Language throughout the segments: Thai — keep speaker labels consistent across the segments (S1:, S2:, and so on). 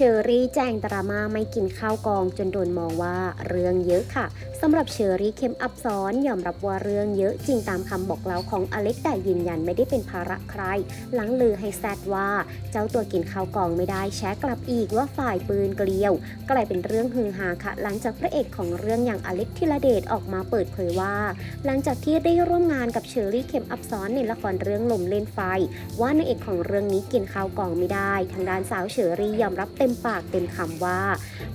S1: เชอรี่แจงดราม่าไม่กินข้าวกองจนโดนมองว่าเรื่องเยอะค่ะสำหรับเชอรี่เข้มอับซ้อนยอมรับว่าเรื่องเยอะจริงตามคำบอกเล่าของอเล็กแต่ยืนยันไม่ได้เป็นภาระใคร หลังลือให้แซดว่า เจ้าตัวกินข้าวกองไม่ได้แชกลับอีกว่าฝ่ายปืนเกลียวกลายเป็นเรื่องฮือฮาค่ะ หลังจากพระเอกของเรื่องอย่างอเล็กธิระเดชออกมาเปิดเผยว่า หลังจากที่ได้ร่วมงานกับเชอรี่เข้มอับซ้อนในละครเรื่องลมเล่นไฟ ว่านางเอกของเรื่องนี้กินข้าวกองไม่ได้ ทางด้านสาวเชอรี่ยอมรับเต็มปากเต็มคำว่า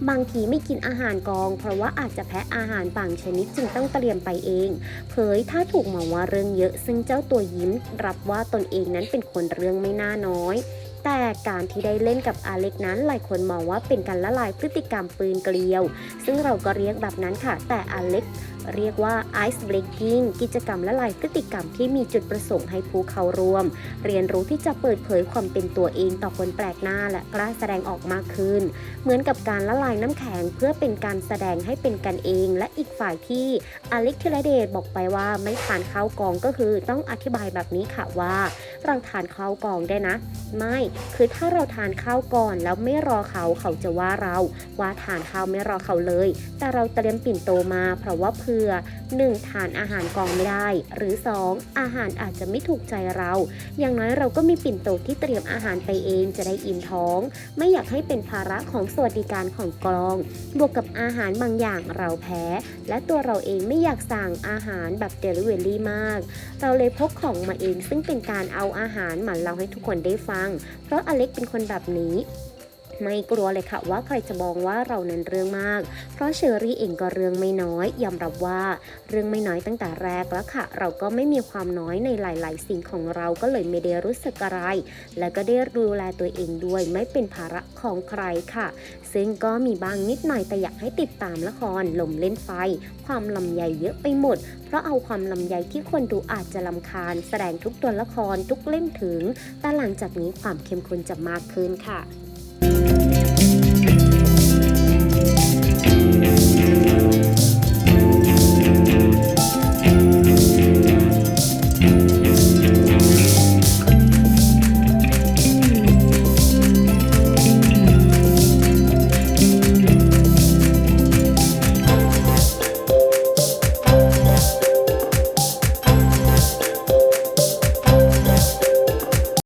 S1: บางทีไม่กินอาหารกอง เพราะว่าอาจจะแพ้อาหารบางชนิดจึงต้องเตรียมไปเอง เผยถ้าถูกมองว่าเรื่องเยอะ ซึ่งเจ้าตัวยิ้มรับว่าตนเองนั้นเป็นคนเรื่องไม่น่าน้อย แต่การที่ได้เล่นกับอาเล็กนั้นหลายคนมองว่าเป็นการละลายพฤติกรรมปืนเกลียว ซึ่งเราก็เรียกแบบนั้นค่ะ แต่อาเล็กเรียกว่า Ice Breaking กิจกรรมละลายพฤติกรรมที่มีจุดประสงค์ให้ผู้เข้าร่วม เรียนรู้ที่จะเปิดเผยความเป็นตัวเองต่อคนแปลกหน้าและกล้าแสดงออกมากขึ้น เหมือนกับการละลายน้ำแข็งเพื่อเป็นการแสดงให้เป็นกันเอง และอีกฝ่ายที่อเล็กธีรเดชบอกไปว่าไม่ทานข้าวกองก็คือต้องอธิบายแบบนี้ค่ะว่าเราทานข้าวกองได้นะ ไม่ คือถ้าเราทานข้าวก่อนแล้วไม่รอเขาเขาจะว่าเราว่าทานข้าวไม่รอเขาเลย แต่เราเตรียมปิ่นโตมา เพราะว่าเผื่อ 1. ทานอาหารกองไม่ได้ หรือ 2. อาหารอาจจะไม่ถูกใจเรา อย่างน้อยเราก็มีปิ่นโตที่เตรียมอาหารไปเองจะได้อิ่มท้อง ไม่อยากให้เป็นภาระของสวัสดิการของกอง บวกกับอาหารบางอย่างเราแพ้ และตัวเราเองไม่อยากสั่งอาหารแบบเดลิเวอรี่มาก เราเลยพกของมาเองซึ่งเป็นการเอาอาหารมาเล่าให้ทุกคนได้ฟังฟัง เพราะอเล็กเป็นคนแบบนี้ ไม่กลัวเลยค่ะว่าใครจะมองว่าเรานั้นเรื่องมาก เพราะเชอรี่เองก็เรื่องไม่น้อยยอมรับว่าเรื่องไม่น้อยตั้งแต่แรกแล้วค่ะ เราก็ไม่มีความน้อยในหลาย ๆ สิ่งของเราก็เลยไม่ได้รู้สึกอะไร และก็ได้ดูแลตัวเองด้วยไม่เป็นภาระของใครค่ะ ซึ่งก็มีบางนิดหน่อยแต่อยากให้ติดตามละครลมเล่นไฟ ความลำใหญ่เยอะไปหมด เพราะเอาความลำใหญ่ที่คนดูอาจจะลำคาญ แสดงทุกตัวละครทุกเล่มถึง แต่หลังจากนี้ความเข้มข้นจะมากขึ้นค่ะ